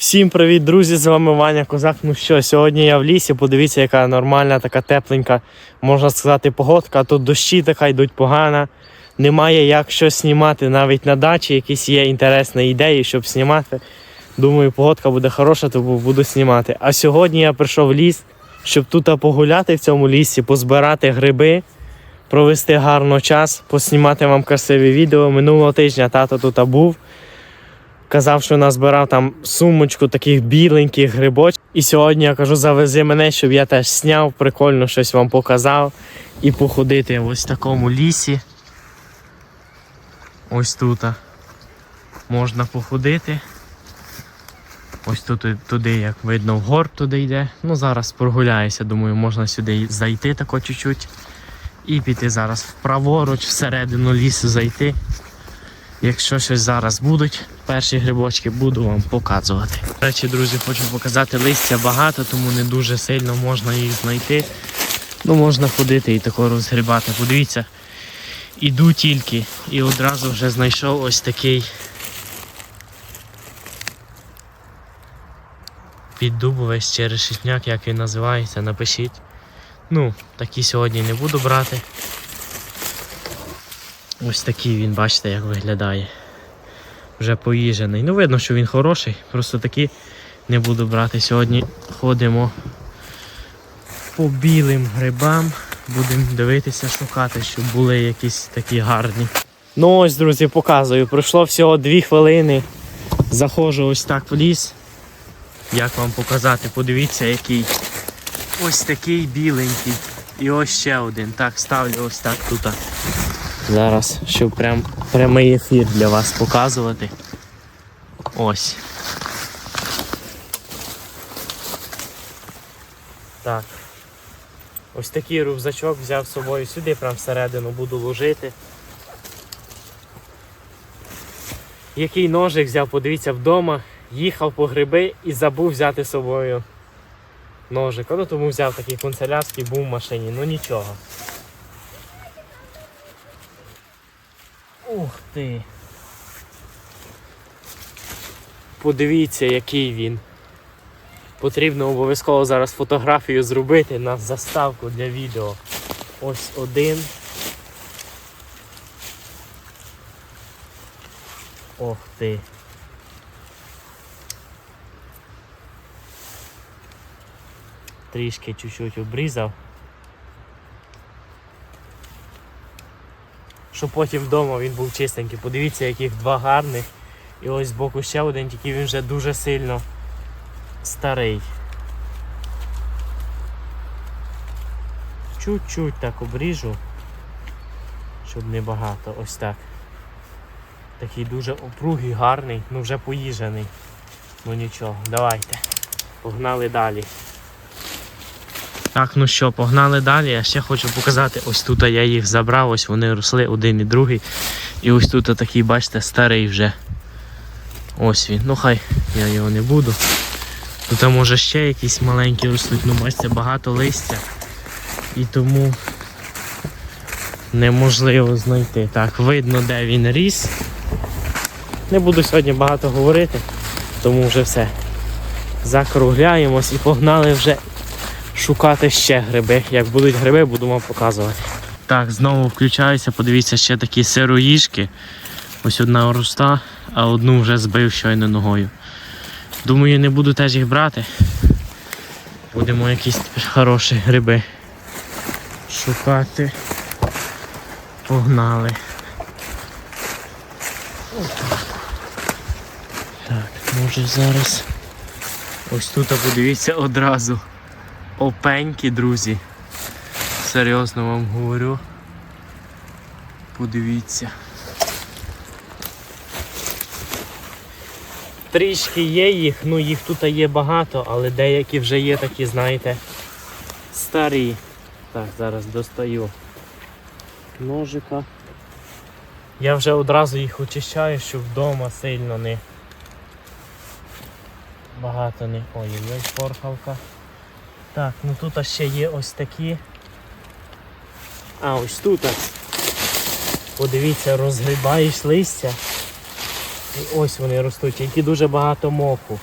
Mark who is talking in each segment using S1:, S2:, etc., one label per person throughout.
S1: Всім привіт, друзі! З вами Ваня Козак. Ну що, сьогодні я в лісі. Подивіться, яка нормальна, така тепленька, можна сказати, погодка. Тут дощі така йдуть погано. Немає як щось знімати. Навіть на дачі якісь є інтересні ідеї, щоб знімати. Думаю, погодка буде хороша, то буду знімати. А сьогодні я прийшов в ліс, щоб тут погуляти в цьому лісі, позбирати гриби, провести гарно час, поснімати вам красиві відео. Минулого тижня тато тут був. Казав, що назбирав там сумочку таких біленьких грибочків. І сьогодні я кажу, завези мене, щоб я теж сняв, прикольно щось вам показав. І походити в ось такому лісі. Ось тут. Можна походити. Ось тут туди, як видно, вгор туди йде. Ну зараз прогуляюся, думаю, можна сюди зайти тако чуть-чуть. І піти зараз праворуч, всередину лісу зайти. Якщо щось зараз будуть, перші грибочки буду вам показувати. До речі, друзі, хочу показати листя багато, тому не дуже сильно можна їх знайти. Ну, можна ходити і тако розгрібати. Подивіться, іду тільки і одразу вже знайшов ось такий піддубовий черешітняк, як він називається, напишіть. Ну, такі сьогодні не буду брати. Ось такий він, бачите, як виглядає. Вже поїжений. Ну, видно, що він хороший, просто такі не буду брати. Сьогодні ходимо по білим грибам. Будемо дивитися, шукати, щоб були якісь такі гарні. Ну ось, друзі, показую. Пройшло всього 2 хвилини. Заходжу ось так в ліс. Як вам показати? Подивіться, який. Ось такий біленький. І ось ще один. Так, ставлю ось так тут. Зараз, щоб прям прямий ефір для вас показувати. Ось. Так. Ось такий рюкзачок взяв з собою сюди, прям всередину буду ложити. Який ножик взяв, подивіться вдома, їхав по гриби і забув взяти з собою ножик. Ну тому взяв такий канцелярський, був в машині, ну нічого. Ух ти. Подивіться, який він. Потрібно обов'язково зараз фотографію зробити на заставку для відео. Ось один. Ох ти. Трішки чуть-чуть обрізав. Щоб потім вдома він був чистенький. Подивіться, яких два гарних. І ось збоку ще один, тільки він вже дуже сильно старий. Чуть-чуть так обріжу, щоб не багато. Ось так. Такий дуже опругий, гарний, ну вже поїжений. Ну нічого, давайте. Погнали далі. Так, ну що, погнали далі. Я ще хочу показати, ось тут я їх забрав, ось вони росли один і другий. І ось тут такий, бачите, старий вже. Ось він. Ну хай я його не буду. Тут може ще якісь маленькі ростуть, ну бачите, багато листя. І тому неможливо знайти. Так, видно, де він ріс. Не буду сьогодні багато говорити, тому вже все. Закругляємось і погнали вже шукати ще гриби. Як будуть гриби, буду вам показувати. Так, знову включаюся, подивіться, ще такі сироїжки. Ось одна роста, а одну вже збив щойно ногою. Думаю, не буду теж їх брати. Будемо якісь хороші гриби шукати. Погнали. Так, може зараз. Ось тут подивіться одразу опеньки, друзі. Серйозно вам говорю. Подивіться. Трішки є їх, ну їх тут є багато, але деякі вже є такі, знаєте, старі. Так, зараз достаю ножика. Я вже одразу їх очищаю, щоб вдома сильно не багато не... Ой-ой-ой, порхавка. Так, ну тут ще є ось такі. А, ось тут. Подивіться, розгрібаєш листя. І ось вони ростуть, які дуже багато моху.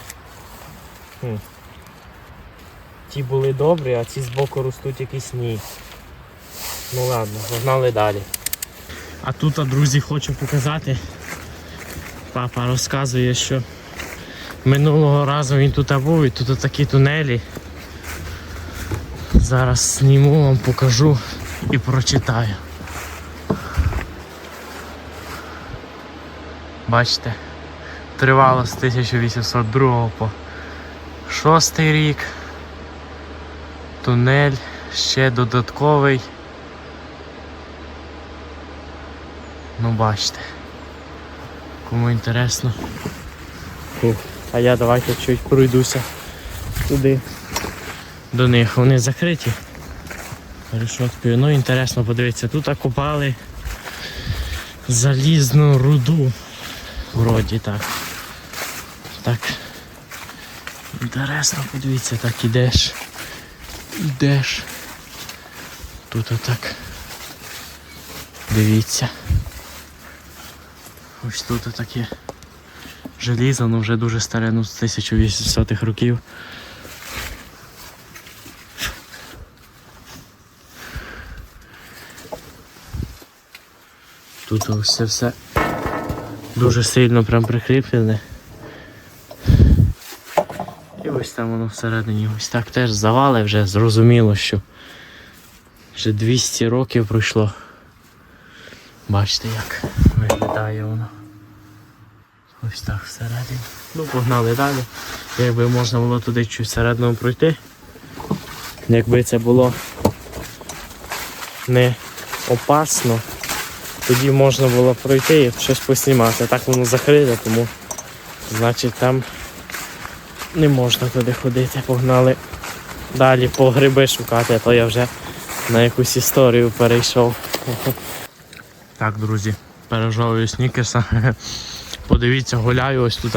S1: Хм. Ті були добрі, а ці збоку ростуть якісь ні. Ну ладно, погнали далі. А тут, друзі, хочу показати. Папа розказує, що минулого разу він тут був і тут такі тунелі. Зараз зніму вам покажу і прочитаю. Бачите, тривало з 1802 по 6 рік. Тунель ще додатковий. Ну бачите. Кому інтересно. А я давайте чуть пройдуся туди. До них вони закриті. Решоткою. Ну інтересно подивитися. Тут окупали залізну руду. Вроді так. Так. Інтересно, подивіться, так ідеш. Ідеш. Тут отак. Дивіться. Ось тут таке желізо, ну вже дуже старе, ну з 1800-х років. Тут ось все дуже сильно прям прикріплене. І ось там воно всередині ось так теж завали вже зрозуміло, що вже 200 років пройшло. Бачите, як виглядає воно. Ось так всередині. Ну, погнали далі. Якби можна було туди чуть всередину пройти. Якби це було не опасно, тоді можна було пройти і щось поснімати. Так воно закрите, тому значить там не можна туди ходити. Погнали далі по гриби шукати, а то я вже на якусь історію перейшов. Так, друзі, пережовую снікерса. Подивіться, гуляю ось тут.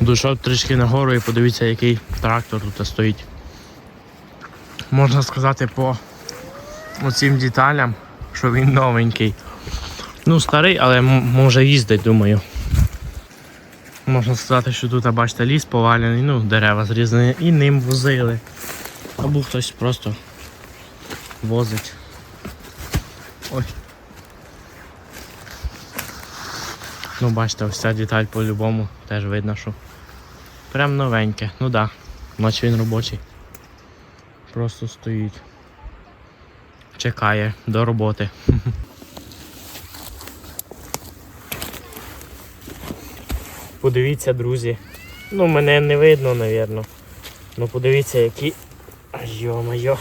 S1: Дійшов трішки нагору і подивіться, який трактор тут стоїть. Можна сказати по оцим деталям, що він новенький. Ну, старий, але може їздить, думаю. Можна сказати, що тут, бачите, ліс повалений, ну, дерева зрізані і ним возили. Або хтось просто возить. Ой. Ну, бачите, ось ця деталь по-любому теж видно, що прям новеньке. Ну так, да, наче він робочий. Просто стоїть. Чекає до роботи. Подивіться, друзі. Ну, мене не видно, напевно. Ну подивіться, які. Йо-моє.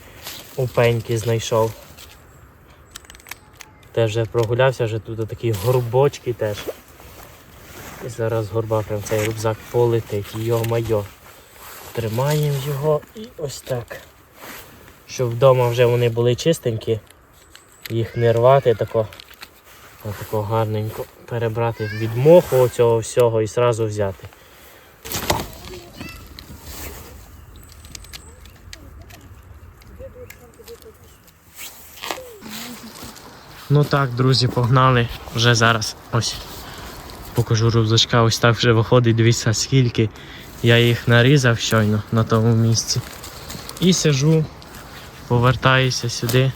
S1: Упеньки знайшов. Теж вже прогулявся, вже тут такі горбочки теж. І зараз горба прям цей рюкзак полетить. Йо-майо. Тримаємо його і ось так. Щоб вдома вже вони були чистенькі. Їх не рвати тако. Отако гарненько перебрати від моху цього всього і одразу взяти. Ну так, друзі, погнали. Вже зараз. Ось. Покажу рюкзачка, ось так вже виходить, дивіться скільки. Я їх нарізав щойно на тому місці. І сижу, повертаюся сюди.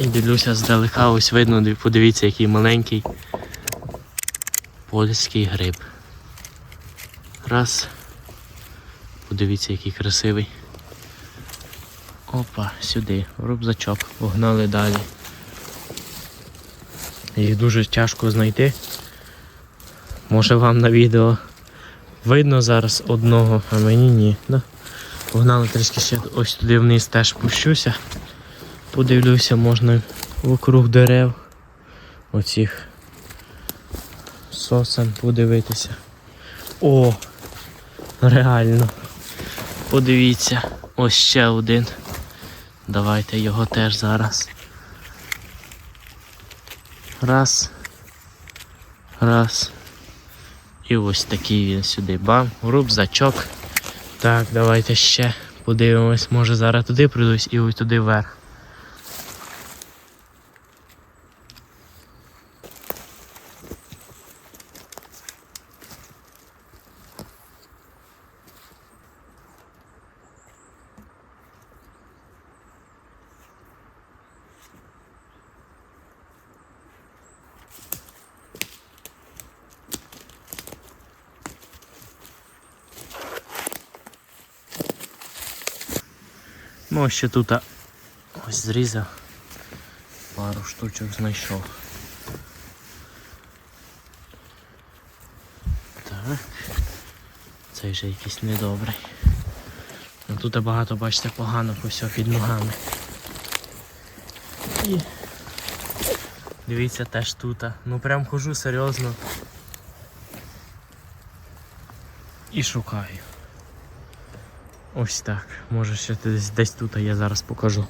S1: І дивлюся здалека, ось видно, подивіться, який маленький польський гриб. Раз. Подивіться, який красивий. Опа, сюди, в рюкзачок, погнали далі. Їх дуже тяжко знайти. Може вам на відео видно зараз одного, а мені ні. Погнали трішки ще ось туди вниз теж пущуся. Подивлюся, можна вокруг дерев оцих сосен подивитися. О! Реально. Подивіться, ось ще один. Давайте його теж зараз. Раз. Раз. І ось такий він сюди. Бам, рюкзачок. Так, давайте ще подивимось. Може зараз туди прийдусь і ось туди вверх. Ну, ще тут ось зрізав. Пару штучок знайшов. Так. Цей вже якийсь недобрий. Ну, тут багато, бачите, погано ось під ногами. І дивіться теж тут. Ну прям хожу серйозно. І шукаю. Ось так. Може ще десь, десь тут а я зараз покажу.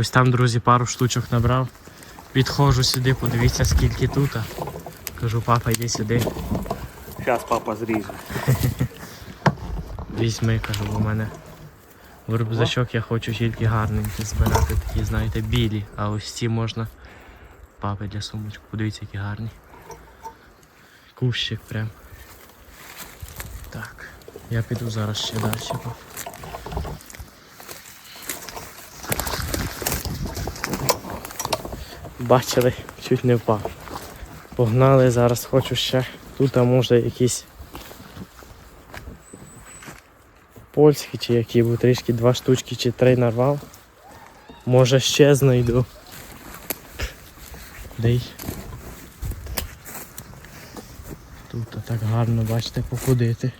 S1: Ось там, друзі, пару штучок набрав. Підходжу сюди, подивіться скільки тут. Кажу, папа, йди сюди.
S2: Зараз папа зріже.
S1: Візьми, кажу, у мене рюкзачок я хочу тільки гарненькі збирати, такі, знаєте, білі, а ось ці можна папи для сумочку. Подивіться, які гарні. Кущик прям. Так, я піду зараз ще далі. Бачили, чуть не впав. Погнали, зараз хочу ще. Тут а може якісь польські чи які, бо трішки два штучки чи три нарвав. Може ще знайду. Дай. Тут так гарно, бачите, походити.